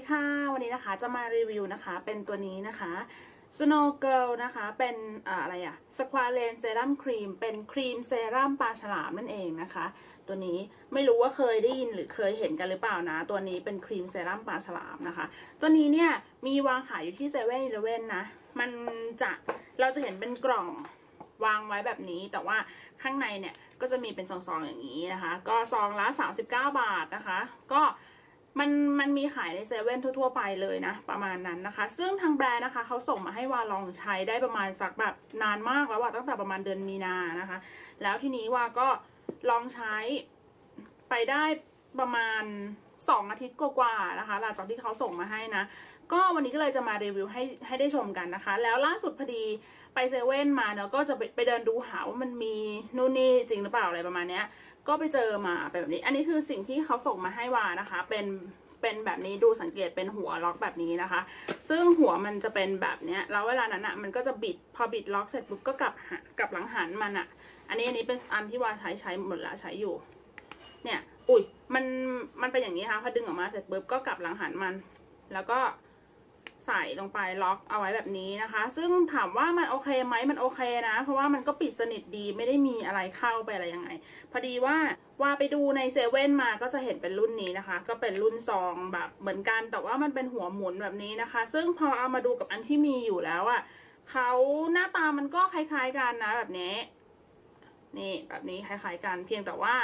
ดีค่ะ วันนี้นะคะจะมารีวิวนะคะ เป็นตัวนี้นะคะ Snow Girl นะคะ เป็นอะไรอะ Squalane Serum Cream เป็นครีมเซรั่มปลาฉลามนั่นเองนะคะ ตัวนี้ไม่รู้ว่าเคยได้ยินหรือเคยเห็นกันหรือเปล่านะ ตัวนี้เป็นครีมเซรั่มปลาฉลามนะคะ ตัวนี้เนี่ยมีวางขายอยู่ที่เซเว่นอีเลเว่นนะ มันจะเราจะเห็นเป็นกล่องวางไว้แบบนี้แต่ว่าข้างในเนี่ยก็จะมีเป็นซองๆอย่างนี้นะคะ ก็ซองละ 39 บาทนะคะ ก็ มันมันมีขายในเซเว่นทั่ว ๆ ไปเลยนะ ประมาณนั้นนะคะ ซึ่งทางแบรนด์นะคะเขาส่งมาให้วาลองใช้ได้ประมาณสักแบบนานมากแล้วว่าตั้งแต่ประมาณเดือนมีนานะคะ แล้วทีนี้ว่าก็ลองใช้ไปได้ประมาณสองอาทิตย์กว่าๆนะคะ หลังจากที่เขาส่งมาให้นะ ก็วันนี้ก็เลยจะมารีวิวให้ให้ได้ชมกันนะคะ แล้วล่าสุดพอดีไปเซเว่นมาเนาะก็จะไปไปเดินดูหาว่ามันมีนู่นนี่จริงหรือเปล่าอะไรประมาณเนี้ย ก็ไปเจอมาเป็นแบบนี้ อันนี้คือสิ่งที่เขาส่งมาให้วานะคะ เป็นเป็นแบบนี้ดูสังเกตเป็นหัวล็อกแบบนี้นะคะ ซึ่งหัวมันจะเป็นแบบเนี้ยแล้วเวลานั้นอะ่ะมันก็จะบิดพอบิดล็อกเสร็จปุ๊บก็กลับหันกลับหลังหันมันอะ่ะ อันนี้อันนี้เป็นอันที่วาใช้ใช้หมดแล้วใช้อยู่ เนี่ย อุ้ยมันมันเป็นอย่างนี้ค่ะพอดึงออกมาเสร็จปุ๊บก็กลับหลังหันมัน แล้วก็ ใส่ลงไปล็อกเอาไว้แบบนี้นะคะ ซึ่งถามว่ามันโอเคไหมมันโอเคนะ เพราะว่ามันก็ปิดสนิทดีไม่ได้มีอะไรเข้าไปอะไรยังไง พอดีว่าว่าไปดูในเซเว่นมาก็จะเห็นเป็นรุ่นนี้นะคะ ก็เป็นรุ่นซองแบบเหมือนกัน แต่ว่ามันเป็นหัวหมุนแบบนี้นะคะ ซึ่งพอเอามาดูกับอันที่มีอยู่แล้วอะ่ะเขาหน้าตามันก็คล้ายๆกันนะแบบนี้ นี่แบบนี้คล้ายๆกันเพียงแต่ว่า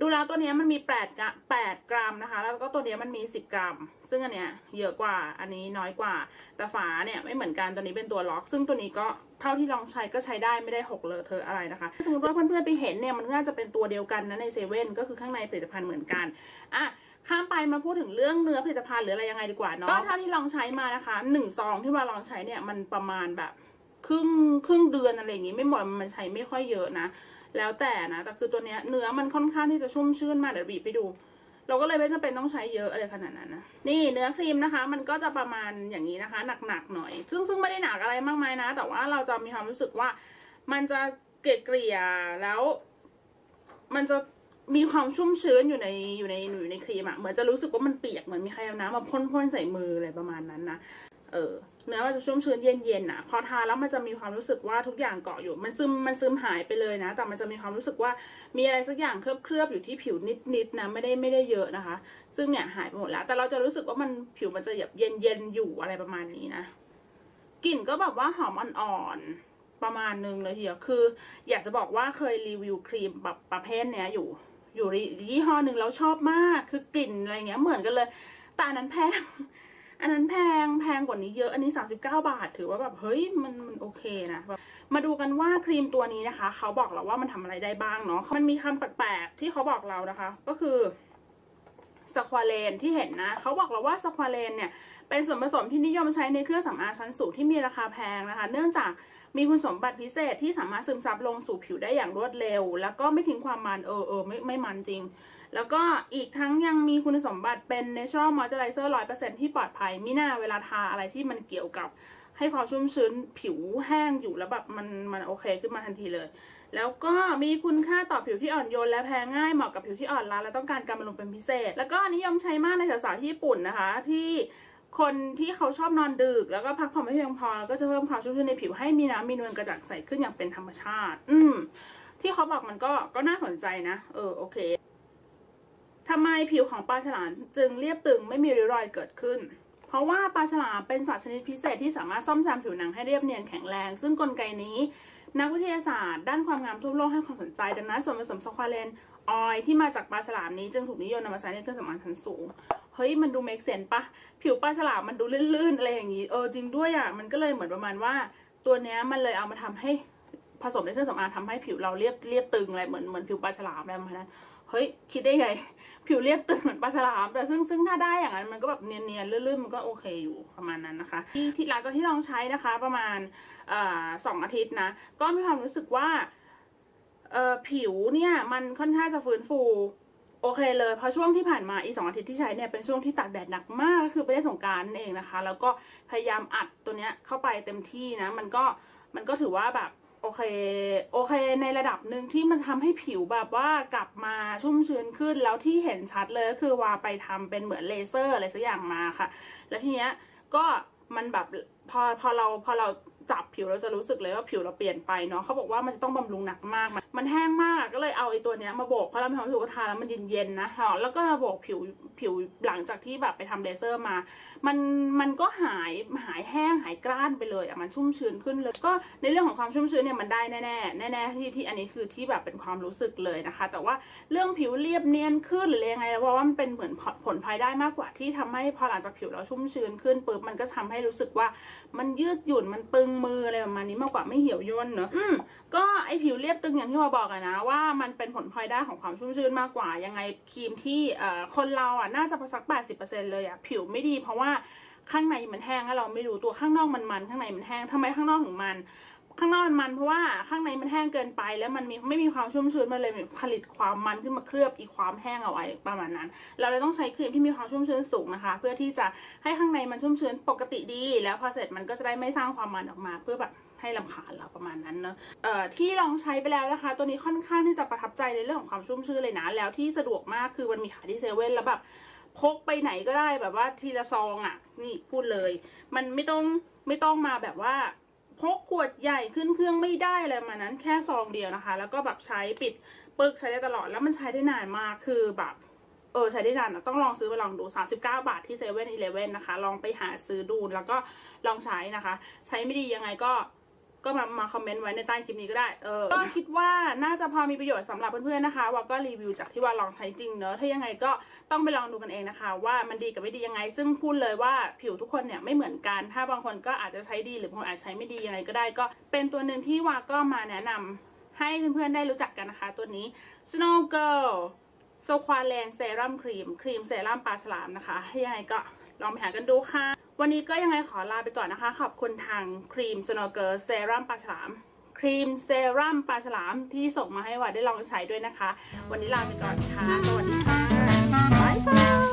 ดูแล้วตัวนี้มันมี8กรัม8กรัมนะคะ แล้วก็ตัวนี้มันมี 10 กรัม ซึ่งอันเนี้ยเยอะกว่า อันนี้น้อยกว่า แต่ฝาเนี่ยไม่เหมือนกันตัวนี้เป็นตัวล็อก ซึ่งตัวนี้ก็เท่าที่ลองใช้ก็ใช้ได้ไม่ได้หกเลอะเทอะอะไรนะคะ สมมติว่าเพื่อนๆไปเห็นเนี่ยมันน่าจะเป็นตัวเดียวกันนะในเซเว่นก็คือข้างในผลิตภัณฑ์เหมือนกัน อะข้ามไปมาพูดถึงเรื่องเนื้อผลิตภัณฑ์หรืออะไรยังไงดีกว่าเนาะ ก็เท่าที่ลองใช้มานะคะหนึ่งซองที่ว่าลองใช้เนี่ยมันประมาณแบบครึ่งครึ่งเดือนอะไรอย่างงี้ไม่หมดมันใช้ไม่ค่อยเยอะนะ แล้วแต่นะแต่คือตัวเนี้ยเนื้อมันค่อนข้างที่จะชุ่มชื่นมากเดี๋ยวบีบไปดู เราก็เลยไม่จำเป็นต้องใช้เยอะอะไรขนาดนั้นนะนี่เนื้อครีมนะคะ มันก็จะประมาณอย่างนี้นะคะ หนักๆหน่อย ซึ่งซึ่งไม่ได้หนักอะไรมากมายนะ แต่ว่าเราจะมีความรู้สึกว่า มันจะเกลี่ยเกลี่ยแล้ว มันจะมีความชุ่มชื้นอยู่ในอยู่ในอยู่ในครีมอะเหมือนจะรู้สึกว่ามันเปียกเหมือนมีใครเอาน้ำมาพ่นๆใส่มืออะไรประมาณนั้นนะ เออเนื้อมันจะชุ่มชื้นเย็นๆนะพอทาแล้วมันจะมีความรู้สึกว่าทุกอย่างเกาะอยู่ มันซึมมันซึมหายไปเลยนะ แต่มันจะมีความรู้สึกว่ามีอะไรสักอย่างเคลือบเคลือบอยู่ที่ผิวนิดๆนะไม่ได้ไม่ได้เยอะนะคะ ซึ่งเนี่ยหายไปหมดแล้ว แต่เราจะรู้สึกว่ามันผิวมันจะแบบเย็นๆอยู่อะไรประมาณนี้นะกลิ่นก็แบบว่าหอมอ่อนๆประมาณนึงเลยทีเดียวคือ อยากจะบอกว่าเคยรีวิวครีมแบบประเภทเนี้ยอยู่ อยู่ยี่ห้อหนึ่งแล้วชอบมากคือกลิ่นอะไรเงี้ยเหมือนกันเลยแต่นั้นแพง อันนั้นแพงแพงกว่านี้เยอะอันนี้ 39 บาท ถือว่าแบบเฮ้ยมันมันโอเคนะแบบมาดูกันว่าครีมตัวนี้นะคะ เขาบอกเราว่ามันทำอะไรได้บ้างเนาะมันมีคำแปลกๆที่เขาบอกเรานะคะ ก็คือสควาเลนที่เห็นนะ เขาบอกเราว่าสควาเลนเนี่ยเป็นส่วนผสมที่นิยมใช้ในเครื่องสำอางชั้นสูงที่มีราคาแพงนะคะ เนื่องจาก มีคุณสมบัติพิเศษที่สามารถซึมซับลงสู่ผิวได้อย่างรวดเร็ว แล้วก็ไม่ทิ้งความมันเออเออไม่ไม่มันจริง แล้วก็อีกทั้งยังมีคุณสมบัติเป็น natural moisturizer 100%ที่ปลอดภัยมิน่าเวลาทาอะไรที่มันเกี่ยวกับให้ความชุ่มชื้นผิวแห้งอยู่แล้วแบบมันมันโอเคขึ้นมาทันทีเลย แล้วก็มีคุณค่าต่อผิวที่อ่อนโยนและแพ้ง่ายเหมาะกับผิวที่อ่อนล้าและต้องการการบำรุงเป็นพิเศษ แล้วก็นิยมใช้มากในสาวๆที่ญี่ปุ่นนะคะ ที่ คนที่เขาชอบนอนดึก แล้วก็พักผ่อนไม่เพียงพอ ก็จะเพิ่มความชุ่มชื้นในผิวให้มีน้ำมีนวลกระจ่างใสขึ้นอย่างเป็นธรรมชาติ อืม ที่เขาบอกมันก็ก็น่าสนใจนะ เออโอเคทำไมผิวของปลาฉลามจึงเรียบตึงไม่มีริ้วรอยเกิดขึ้น เพราะว่าปลาฉลามเป็นสัตว์ชนิดพิเศษที่สามารถซ่อมแซมผิวหนังให้เรียบเนียนแข็งแรง ซึ่งกลไกนี้ นักวิทยาศาสตร์ ด้านความงามทั่วโลกให้ความสนใจ ดังนั้นส่วนผสมสควาเลนออยที่มาจากปลาฉลามนี้จึงถูกนิยมนำมาใช้ในเครื่องสำอางชั้นสูง เฮ้ยมันดูเมกเซนปะผิวปลาฉลามมันดูลื่นๆอะไรอย่างนี้เออจริงด้วยอะมันก็เลยเหมือนประมาณว่า ตัวเนี้ยมันเลยเอามาทำให้ผสมในเครื่องสำอางทำให้ผิวเราเรียบเรียบตึงอะไรเหมือนเหมือนผิวปลาฉลามอะไรประมาณนั้นเฮ้ยคิดได้ไงผิวเรียบตึงเหมือนปลาฉลาม แต่ซึ่งซึ่งถ้าได้อย่างนั้นมันก็แบบเนียนๆลื่นๆมันก็โอเคอยู่ประมาณนั้นนะคะ ที่ที่หลังจากที่ลองใช้นะคะ ประมาณอ่าสองอาทิตย์นะ ก็มีความรู้สึกว่าเออผิวเนี่ยมันค่อนข้างจะฟื้นฟู โอเคเลย เพราะช่วงที่ผ่านมาอีสองอาทิตย์ที่ใช้เนี่ยเป็นช่วงที่ตากแดดหนักมากก็คือไปได้สงการนั่นเองนะคะ แล้วก็พยายามอัดตัวเนี้ยเข้าไปเต็มที่นะ มันก็มันก็ถือว่าแบบโอเคโอเคในระดับหนึ่งที่มันทำให้ผิวแบบว่ากลับมาชุ่มชื้นขึ้นแล้วที่เห็นชัดเลยก็คือว่าไปทำเป็นเหมือนเลเซอร์อะไรสักอย่างมาค่ะ แล้วทีเนี้ยก็มันแบบพอพอเราพอเราจับผิวเราจะรู้สึกเลยว่าผิวเราเปลี่ยนไปเนาะเขาบอกว่ามันจะต้องบำรุงหนักมากมัน มันแห้งมากก็เลยเอาไอ้ตัวเนี้ยมาโบกเพราะเรามีความรู้สึกว่าทาแล้วมันเย็นๆนะแล้วก็มาโบกผิวผิวหลังจากที่แบบไปทำเลเซอร์มา มันมันก็หายหายแห้งหายกร้านไปเลยอะมันชุ่มชื้นขึ้นเลยก็ในเรื่องของความชุ่มชื้นเนี่ยมันได้แน่แน่แน่ๆที่ที่อันนี้คือที่แบบเป็นความรู้สึกเลยนะคะ แต่ว่าเรื่องผิวเรียบเนียนขึ้นหรือยังไงเพราะว่ามันเป็นเหมือนผลพลอยได้มากกว่าที่ทำให้พอหลังจากผิวเราชุ่มชื้นขึ้นปุ๊บมันก็ทำให้รู้สึกว่ามันยืดหยุ่นมันตึงมืออะไรประมาณนี้มากกว่าไม่เหี่ยวย่นเนอะอืมก็ไอผิวเรียบตึงอย่างที่มาบอกอะนะว่ามันเป็นผลพลอยได้ของความชุ่มชื้นมากกว่า ยังไงครีมที่คนเราอะน่าจะสักแปดสิบเปอร์เซ็นเลยอะผิวไม่ดีเพราะว่าข้างในมันแห้งแล้วเราไม่รู้ตัวข้างนอกมันมันข้างในมันแห้งทำไมข้างนอกถึงมัน ข้างนอกมันมันเพราะว่าข้างในมันแห้งเกินไป แล้วมันมีไม่มีความชุ่มชื้นมันเลยผลิตความมันขึ้นมาเคลือบอีความแห้งเอาไว้ประมาณนั้น เราเลยต้องใช้ครีมที่มีความชุ่มชื้นสูงนะคะ เพื่อที่จะให้ข้างในมันชุ่มชื้นปกติดี แล้วพอเสร็จมันก็จะได้ไม่สร้างความมันออกมาเพื่อแบบ ให้ลำคาญเราประมาณนั้นเนอะเอ่อที่ลองใช้ไปแล้วนะคะ ตัวนี้ค่อนข้างที่จะประทับใจในเรื่องของความชุ่มชื้นเลยนะ แล้วที่สะดวกมากคือมันมีขายที่เซเว่นแล้วแบบพกไปไหนก็ได้แบบว่าทีละซองอะ นี่พูดเลย มันไม่ต้องไม่ต้องมาแบบว่าพกขวดใหญ่ขึ้นเครื่องไม่ได้อะไรมานั้นแค่ซองเดียวนะคะ แล้วก็แบบใช้ปิดปึกใช้ได้ตลอดแล้วมันใช้ได้นานมากคือแบบเออใช้ได้นานต้องลองซื้อไปลองดู 39 บาทที่เซเว่นอีเลฟเว่นนะคะ ลองไปหาซื้อดูแล้วก็ลองใช้นะคะ ใช้ไม่ดียังไงก็ ก็มามาคอมเมนต์ไว้ในใต้คลิปนี้ก็ได้ เออ ก็คิดว่าน่าจะพอมีประโยชน์สำหรับเพื่อนๆนะคะว่าก็รีวิวจากที่ว่าลองใช้จริงเนอะ ถ้ายังไงก็ต้องไปลองดูกันเองนะคะ ว่ามันดีกับไม่ดียังไง ซึ่งพูดเลยว่าผิวทุกคนเนี่ยไม่เหมือนกัน ถ้าบางคนก็อาจจะใช้ดีหรือบางคนอาจใช้ไม่ดียังไงก็ได้ ก็เป็นตัวหนึ่งที่ว่าก็มาแนะนำให้เพื่อนๆได้รู้จักกันนะคะ ตัวนี้ Snow Girl โซควาแลนเซรั่มครีม ครีมเซรั่มปลาฉลามนะคะ ยังไงก็ลองไปหากันดูค่ะ วันนี้ก็ยังไงขอลาไปก่อนนะคะ ขอบคุณทางครีมสโนเกอร์เซรั่มปลาฉลาม ครีมเซรั่มปลาฉลามที่ส่งมาให้ว่าได้ลองใช้ด้วยนะคะ วันนี้ลาไปก่อนค่ะ สวัสดีค่ะ บ๊ายบาย